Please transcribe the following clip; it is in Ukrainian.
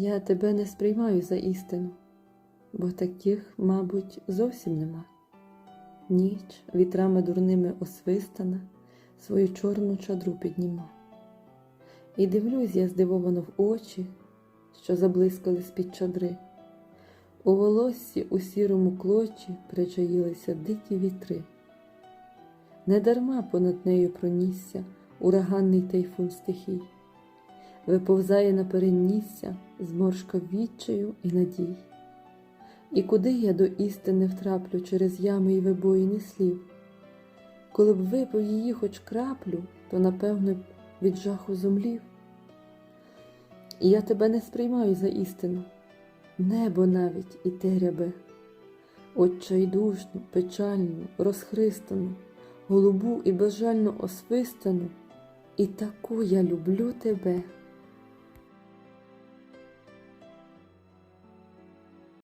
Я тебе не сприймаю за істину, бо таких, мабуть, зовсім нема. Ніч вітрами дурними освистана, свою чорну чадру підніма. І дивлюсь я здивовано в очі, що заблискали з-під чадри. У волоссі у сірому клочі причаїлися дикі вітри. Недарма понад нею пронісся ураганний тайфун стихій, виповзає на перенісся зморшка відчаю і надій. І куди я до істини втраплю через ями й вибоїни слів? Коли б випив її хоч краплю, то напевно від жаху зумлів. І я тебе не сприймаю за істину, небо навіть і те рябе, Отчайдушну, печальну, розхристану, голубу і безжально освистану, і таку я люблю тебе.